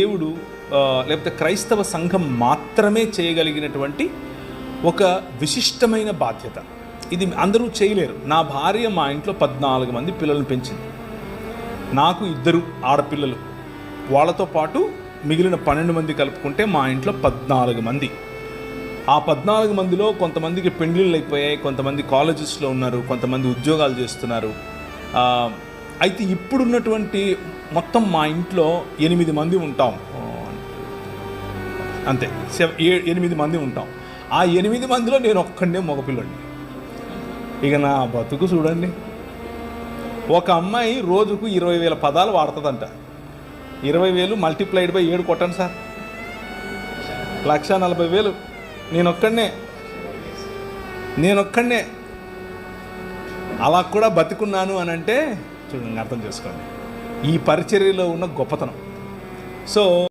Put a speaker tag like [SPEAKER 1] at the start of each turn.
[SPEAKER 1] దేవుడు లేకపోతే క్రైస్తవ సంఘం మాత్రమే చేయగలిగినటువంటి ఒక విశిష్టమైన బాధ్యత. ఇది అందరూ చేయలేరు. నా భార్య మా ఇంట్లో పద్నాలుగు మంది పిల్లల్ని పెంచింది. నాకు ఇద్దరు ఆడపిల్లలు. వాళ్ళతో పాటు మిగిలిన పన్నెండు మంది కలుపుకుంటే మా ఇంట్లో పద్నాలుగు మంది. ఆ పద్నాలుగు మందిలో కొంతమందికి పెండ్లిళ్ళు అయిపోయాయి కొంతమంది కాలేజెస్లో ఉన్నారు కొంతమంది ఉద్యోగాలు చేస్తున్నారు. అయితే ఇప్పుడున్నటువంటి మొత్తం మా ఇంట్లో ఎనిమిది మంది ఉంటాం. అంతే. సెవ ఏ ఎనిమిది మంది ఉంటాం. ఆ ఎనిమిది మందిలో నేను ఒక్కడే మగపిల్లండి ఇక నా బతుకు చూడండి. ఒక అమ్మాయి రోజుకు ఇరవై వేల పదాలు వాడుతుందంట. ఇరవై వేలు మల్టిప్లైడ్ బై ఏడు కొట్టండి సార్. లక్ష నలభై వేలు. నేనొక్కడనే నేనొక్కడనే అలా కూడా బతికున్నాను అని అంటే చూడండి అర్థం చేసుకోండి ఈ పరిచర్యలో ఉన్న గొప్పతనం. సో